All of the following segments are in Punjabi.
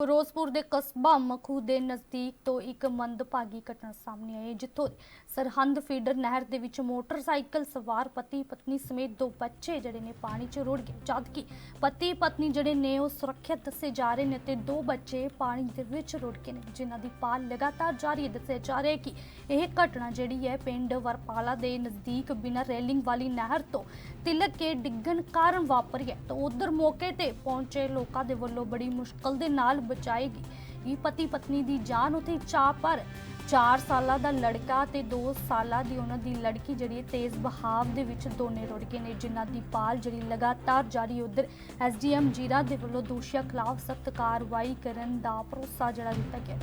ਫਿਰੋਜ਼ਪੁਰ ਦੇ ਕਸਬਾ ਮਖੂ ਦੇ ਨਜ਼ਦੀਕ ਤੋਂ ਇੱਕ ਮੰਦਭਾਗੀ ਘਟਨਾ ਸਾਹਮਣੇ ਆਈ ਹੈ, ਜਿੱਥੋਂ ਸਰਹੰਦ ਫੀਡਰ ਨਹਿਰ ਦੇ ਵਿੱਚ ਮੋਟਰਸਾਈਕਲ ਸਵਾਰ ਪਤੀ ਪਤਨੀ ਸਮੇਤ ਦੋ ਬੱਚੇ ਜਿਹੜੇ ਨੇ ਪਾਣੀ 'ਚ ਰੁੜ ਗਏ ਜਦਕਿ ਪਤੀ ਪਤਨੀ ਜਿਹੜੇ ਨੇ ਉਹ ਸੁਰੱਖਿਅਤ ਦੱਸੇ ਜਾ ਰਹੇ ਨੇ ਤੇ ਦੋ ਬੱਚੇ ਪਾਣੀ ਦੇ ਵਿੱਚ ਰੁੜ ਗਏ ਨੇ ਜਿਨ੍ਹਾਂ ਦੀ ਭਾਲ ਲਗਾਤਾਰ ਜਾਰੀ ਹੈ ਦੱਸਿਆ ਜਾ ਰਿਹਾ ਹੈ ਕਿ ਇਹ ਘਟਨਾ ਜਿਹੜੀ ਹੈ ਪਿੰਡ ਵਰਪਾਲਾ ਦੇ ਨਜ਼ਦੀਕ ਬਿਨਾਂ ਰੇਲਿੰਗ ਵਾਲੀ ਨਹਿਰ ਤੋਂ ਤਿਲਕ ਕੇ ਡਿੱਗਣ ਕਾਰਨ ਵਾਪਰੀ ਹੈ। ਤਾਂ ਉਧਰ ਮੌਕੇ ਤੇ ਪਹੁੰਚੇ ਲੋਕਾਂ ਦੇ ਵੱਲੋਂ ਬੜੀ ਮੁਸ਼ਕਲ ਦੇ ਨਾਲ ਬਚਾਈ ਗਈ ਪਤੀ ਪਤਨੀ ਦੀ ਜਾਨ ਉਤੇ ਚਾਹ ਪਰ 4 ਸਾਲਾਂ ਦਾ ਲੜਕਾ ਤੇ 2 ਸਾਲਾਂ ਦੀ ਉਹਨਾਂ ਦੀ ਲੜਕੀ ਜਿਹੜੀ ਹੈ, ਤੇਜ਼ ਬਹਾਵ ਦੇ ਵਿੱਚ ਦੋਨੇ ਰੁੜ ਗਏ ਨੇ। ਜਿਨ੍ਹਾਂ ਦੀ ਪਾਲ ਜਿਹੜੀ ਲਗਾਤਾਰ ਜਾਰੀ ਉਧਰ ਐਸਡੀਐਮ ਜੀਰਾ ਦੇ ਵੱਲੋਂ ਦੋਸ਼ੀਆਂ ਖਿਲਾਫ ਸਖਤ ਕਾਰਵਾਈ ਕਰਨ ਦਾ ਭਰੋਸਾ ਜਿਹੜਾ ਦਿੱਤਾ ਗਿਆ।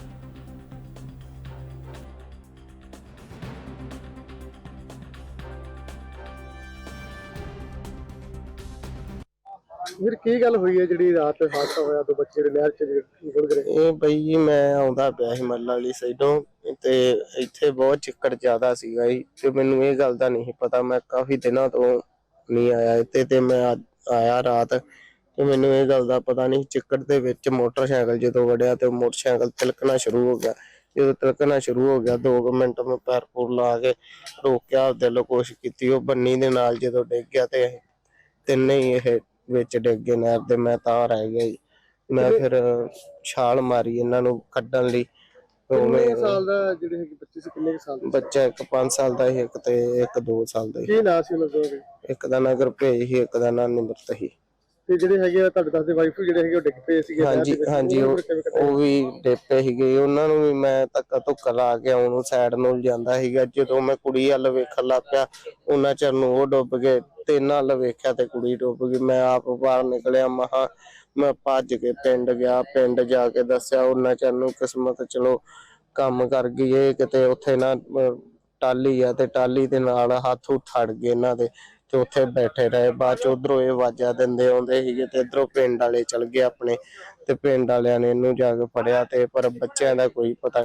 ਫਿਰ ਕੀ ਗੱਲ ਹੋਈ ਹੈ ਜਿਹੜੀ ਰਾਤ ਹਾਦਸਾ ਹੋਇਆ? ਦੋ ਬੱਚੇ ਦੇ ਨਹਿਰ ਚ ਡੁੱਬ ਗਏ। ਇਹ ਬਈ ਜੀ, ਮੈਂ ਆਉਂਦਾ ਪਿਆ ਸੀ ਮੱਲ ਵਾਲੀ ਸਾਈਡੋਂ ਤੇ ਇੱਥੇ ਬਹੁਤ ਚਿੱਕੜ ਜ਼ਿਆਦਾ ਸੀਗਾ ਜੀ ਤੇ ਮੈਨੂੰ ਇਹ ਗੱਲ ਦਾ ਨਹੀਂ ਪਤਾ। ਮੈਂ ਕਾਫੀ ਦਿਨਾਂ ਤੋਂ ਨਹੀਂ ਆਇਆ ਇੱਥੇ ਤੇ ਮੈਂ ਅੱਜ ਆਇਆ ਰਾਤ ਤੇ ਮੈਨੂੰ ਇਹ ਗੱਲ ਦਾ ਪਤਾ ਨਹੀਂ ਚਿੱਕੜ ਦੇ ਵਿੱਚ ਮੋਟਰਸਾਈਕਲ ਜਦੋਂ ਵੜਿਆ ਤੇ ਮੋਟਰਸਾਈਕਲ ਤਿਲਕਣਾ ਸ਼ੁਰੂ ਹੋ ਗਿਆ। ਜਦੋਂ ਤਿਲਕਣਾ ਸ਼ੁਰੂ ਹੋ ਗਿਆ 2 ਮਿੰਟ ਮੈਂ ਪੈਰ ਪੂਰ ਲਾ ਕੇ ਰੋਕਿਆ ਦਿਲੋਂ ਕੋਸ਼ਿਸ਼ ਕੀਤੀ। ਉਹ ਬੰਨੀ ਦੇ ਨਾਲ ਜਦੋਂ ਡਿੱਗ ਗਿਆ ਤੇ ਤਿੰਨੇ ਹੀ ਇਹ ਵਿੱਚ ਡਿੱਗ ਗਏ ਨਹਿਰ ਦੇ ਮੈਂ ਤਾਂ ਰਹਿ ਗਿਆ ਜੀ। ਮੈਂ ਫਿਰ ਛਾਲ ਮਾਰੀ ਇਹਨਾਂ ਨੂੰ ਕੱਢਣ ਲਈ। ਕਿੰਨੇ ਸਾਲ ਦਾ ਜਿਹੜੇ ਹੈਗੇ ਬੱਚੇ ਸੀ ਕਿੰਨੇ ਕੁ ਸਾਲ ਦੇ? ਬੱਚਾ ਇੱਕ 5 ਸਾਲ ਦਾ ਸੀ ਇੱਕ ਤੇ ਇੱਕ 2 ਸਾਲ ਦਾ ਸੀ। ਕੀ ਨਾਂ ਸੀ ਉਹਨਾਂ ਦੇ? ਇੱਕ ਦਾ ਨਾਂ ਗੁਰਭੇਜ ਸੀ ਇੱਕ ਦਾ ਨਾਂ ਨਿਮਰਤ ਸੀ। ਤੇ ਜਿਹੜੇ ਹੈਗੇ ਆ ਤੁਹਾਡੇ ਦੱਸਦੇ ਵਾਈਫ ਜਿਹੜੇ ਹੈਗੇ ਉਹ ਡਿੱਗ ਪਏ ਸੀਗੇ ਨਹਿਰ ਹਾਂਜੀ ਵਿੱਚ। ਹਾਂਜੀ ਉਹਨਾਂ ਉਹ ਨੂੰ ਕਿਵੇਂ ਕੱਢਿਆ? ਉਹ ਵੀ ਡੇਪੇ ਸੀਗੇ ਉਹਨਾਂ ਨੂੰ ਵੀ ਮੈਂ ਧੱਕਾ ਧੁੱਕਾ ਲਾ ਕੇ ਉਹਨੂੰ ਸਾਈਡ ਨੂੰ ਜਾਂਦਾ ਸੀਗਾ ਜਦੋਂ ਮੈਂ ਕੁੜੀ ਵੱਲ ਵੇਖਣ ਲੱਗ ਪਿਆ ਉਹਨਾਂ ਚਿਰ ਨੂੰ ਉਹ ਡੁੱਬ ਗਏ ਤੇ ਇਹਨਾਂ ਵੱਲ ਵੇਖਿਆ ਤੇ ਕੁੜੀ ਡੁੱਬ ਗਈ ਮੈਂ ਆਪ ਬਾਹਰ ਨਿਕਲਿਆ ਮਹਾ ਮੈਂ ਭੱਜ ਕੇ ਪਿੰਡ ਗਿਆ ਪਿੰਡ ਜਾ ਕੇ ਦੱਸਿਆ ਉਹਨਾਂ ਚਿਰ ਨੂੰ ਕਿਸਮਤ ਚਲੋ ਕੰਮ ਕਰ ਗਈ ਇਹ ਕਿਤੇ ਉੱਥੇ ਨਾ ਅਹ, ਟਾਲੀ ਆ ਤੇ ਟਾਲੀ ਦੇ ਨਾਲ ਹੱਥ ਉਠੜ ਗਏ ਇਹਨਾਂ ਦੇ ਤੇ ਉੱਥੇ ਬੈਠੇ ਰਹੇ। ਬਾਅਦ ਚ ਉਧਰੋਂ ਇਹ ਆਵਾਜ਼ਾਂ ਦਿੰਦੇ ਆਉਂਦੇ ਸੀਗੇ ਤੇ ਇਧਰੋਂ ਪਿੰਡ ਵਾਲੇ ਚਲ ਗਏ ਆਪਣੇ ਤੇ ਪਿੰਡ ਵਾਲਿਆਂ ਨੇ ਇਹਨੂੰ ਜਾ ਕੇ ਫੜਿਆ ਤੇ ਪਰ ਬੱਚਿਆਂ ਦਾ ਕੋਈ ਪਤਾ